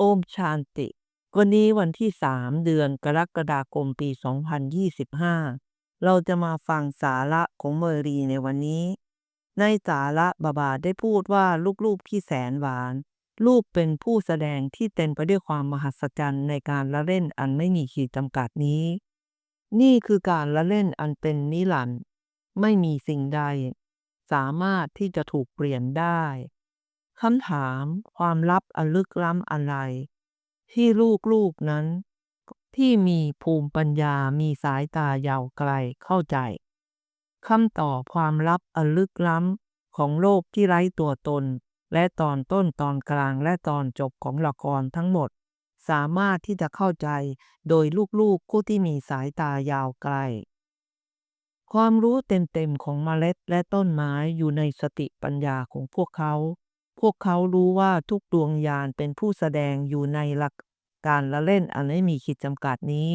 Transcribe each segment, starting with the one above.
โอมชานติ วันนี้วันที่ 3 เดือนกรกฎาคมปี 2025 เราจะมาฟังสาระของเมอรีในวันนี้ ในสาระบาบาได้พูดว่าลูกๆที่แสนหวาน ลูกเป็นผู้แสดงที่เต็มไปด้วยความมหัศจรรย์ในการละเล่นอันไม่มีขีดจำกัดนี้ นี่คือการละเล่นอันเป็นนิรันดร์ไม่มีสิ่งใด สามารถที่จะถูกเปลี่ยนได้ คำถามความลับอันลึกล้ำอะไร ที่ลูกๆนั้น ที่มีภูมิปัญญามีสายตายาวไกลเข้าใจคำตอบความลับอันลึกล้ำของโลกที่ไร้ตัวตน และตอนต้นตอนกลางและตอนจบของละครทั้งหมด สามารถที่จะเข้าใจโดยลูกๆผู้ที่มีสายตายาวไกล ความรู้เต็มๆของเมล็ดและต้นไม้อยู่ในสติปัญญาของพวกเขา พวกเขารู้ว่าทุกดวงญาณเป็นผู้แสดงอยู่ในหลักการละเล่นอันไม่มีขีดจำกัดนี้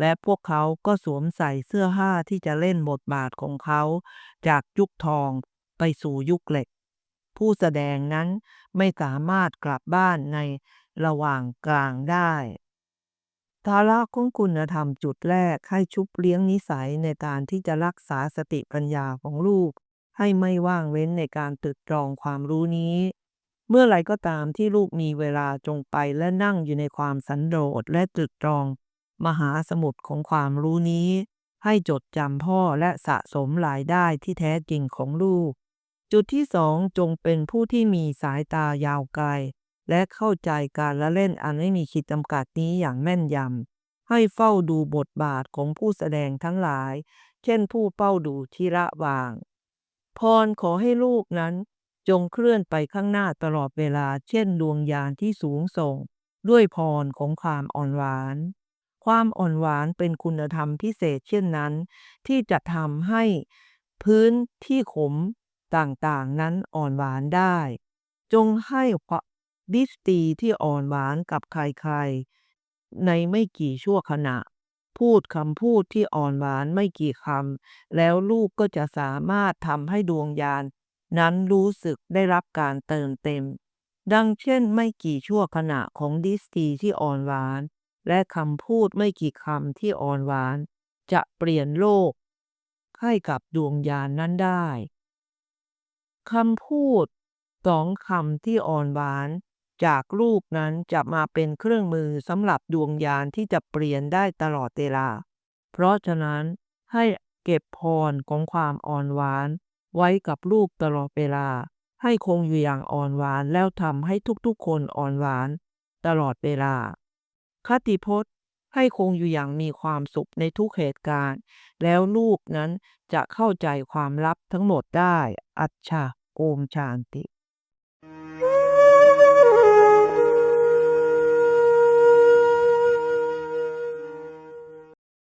และพวกเขาก็สวมใส่เสื้อผ้าที่จะเล่นบทบาทของเขา จากยุคทองไปสู่ยุคเหล็ก ผู้แสดงนั้นไม่สามารถกลับบ้านในระหว่างกลางได้ทาระของคุณธรรมจุดแรกให้ชุบเลี้ยงนิสัยในการที่จะรักษาสติปัญญาของลูก ให้ไม่ว่างเว้นในการตรึกตรองความรู้นี้ เมื่อไรก็ตามที่ลูกมีเวลาจงไปและนั่งอยู่ในความสันโดษและตรึกตรอง มหาสมุทรของความรู้นี้ ให้จดจำพ่อและสะสมรายได้ที่แท้จริงของลูก จุดที่สองจงเป็นผู้ที่มีสายตายาวไกล และเข้าใจการละเล่นอันไม่มีขีดจำกัดนี้อย่างแม่นยำ ให้เฝ้าดูบทบาทของผู้แสดงทั้งหลาย เช่นผู้เฝ้าดูทีระวาง พรขอให้ลูกนั้น จงเคลื่อนไปข้างหน้าตลอดเวลาเช่นดวงยานที่สูงส่ง ด้วยพรของความอ่อนหวาน ความอ่อนหวานเป็นคุณธรรมพิเศษเช่นนั้น ที่จะทำให้พื้นที่ขมต่างๆนั้นอ่อนหวานได้ จงให้ดิสตีที่อ่อนหวานกับใครๆ ในไม่กี่ชั่วขณะ พูดคำพูดที่อ่อนหวานไม่กี่คำแล้วลูกก็จะสามารถทำให้ดวงยาน นั้นรู้สึกได้รับการเติมเต็ม ดังเช่นไม่กี่ชั่วขณะของดิสตีที่อ่อนหวาน และคำพูดไม่กี่คำที่อ่อนหวาน จะเปลี่ยนโลก ให้กับดวงยานนั้นได้คำพูดสองคำที่อ่อนหวาน จากลูกนั้นจะมาเป็นเครื่องมือสำหรับดวงยานที่จะเปลี่ยนได้ตลอดเวลา เพราะฉะนั้นให้เก็บพรของความอ่อนหวาน ไว้กับลูกตลอดเวลา ให้คงอยู่อย่างอ่อนหวานแล้วทำให้ทุกๆคนอ่อนหวาน ตลอดเวลา คติพจน์ให้คงอยู่อย่างมีความสุขในทุกเหตุการณ์ แล้วลูกนั้นจะเข้าใจความลับทั้งหมดได้ อัจฉาโอมชานติ